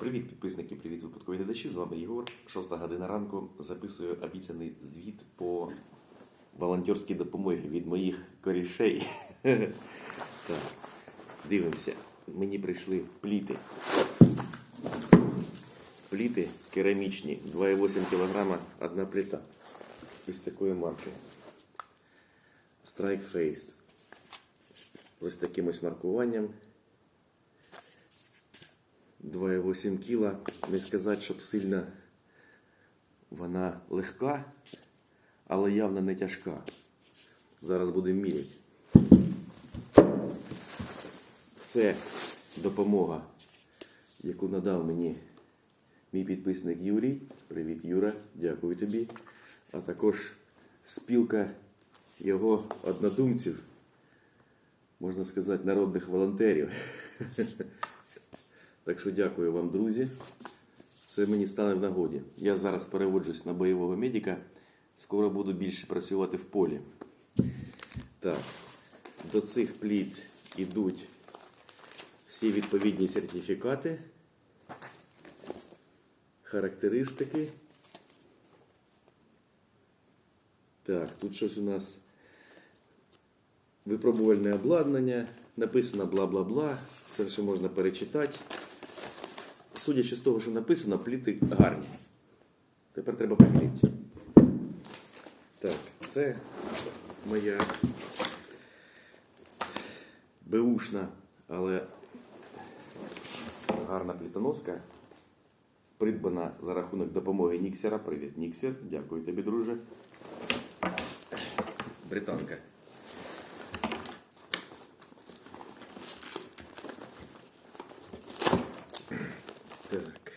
Привіт, підписники, привіт, випадкові глядачі. З вами Єгор. Шоста година ранку записую обіцяний звіт по волонтерській допомогі від моїх корішей. Так, дивимося. Мені прийшли пліти. Пліти керамічні, 2,8 кг одна плита. Із такої марки. Strike Face. Ось таким ось маркуванням. 2,8 кіла. Не сказати, щоб сильно вона легка, але явно не тяжка. Зараз будемо міряти. Це допомога, яку надав мені мій підписник Юрій. Привіт, Юра, дякую тобі. А також спілка його однодумців, можна сказати, народних волонтерів. Так що дякую вам, друзі. Це мені стане в нагоді. Я зараз переводжусь на бойового медика. Скоро буду більше працювати в полі. Так, до цих пліт ідуть всі відповідні сертифікати, характеристики. Так, тут щось у нас випробувальне обладнання, написано бла-бла-бла. Це все можна перечитати. Судячи з того, що написано, пліти гарні. Тепер треба поміряти. Так, це моя беушна, але гарна плітоноска. Придбана за рахунок допомоги Ніксера. Привіт, Ніксер. Дякую тобі, друже. Британка. Так.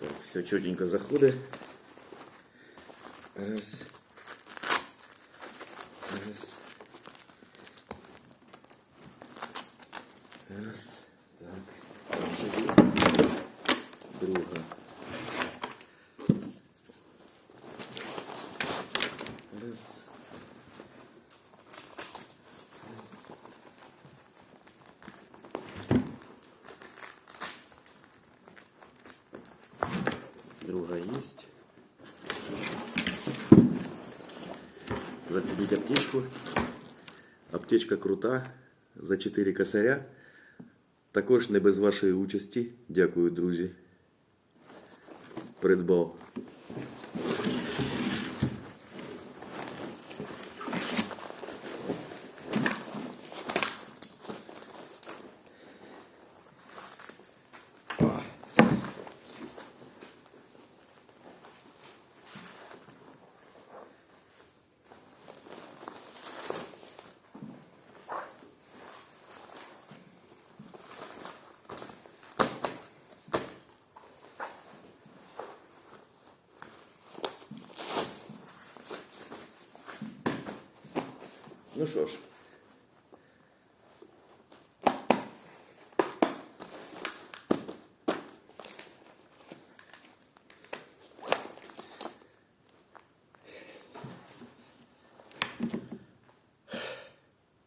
Так, все чотенько заходить. Раз. Раз. Раз. Так. Друга. Друга есть. Зацепить аптечку. Аптечка крута. За 4 косаря. Також не без вашої участі. Дякую, друзі. Придбав. Ну що ж.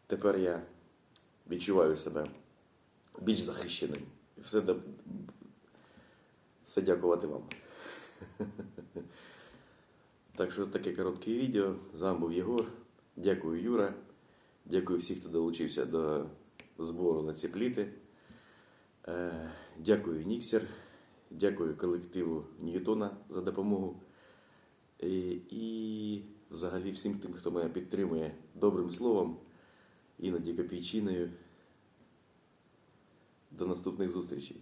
Тепер я відчуваю себе більш захищеним. Все, все дякувати вам. Так що таке коротке відео. З вами був Єгор. Дякую, Юра. Дякую всім, хто долучився до збору на ці пліти. Е, Дякую, Ніксер. Дякую колективу Ньютона за допомогу. І, і взагалі всім тим, хто мене підтримує добрим словом, іноді копійчиною. До наступних зустрічей.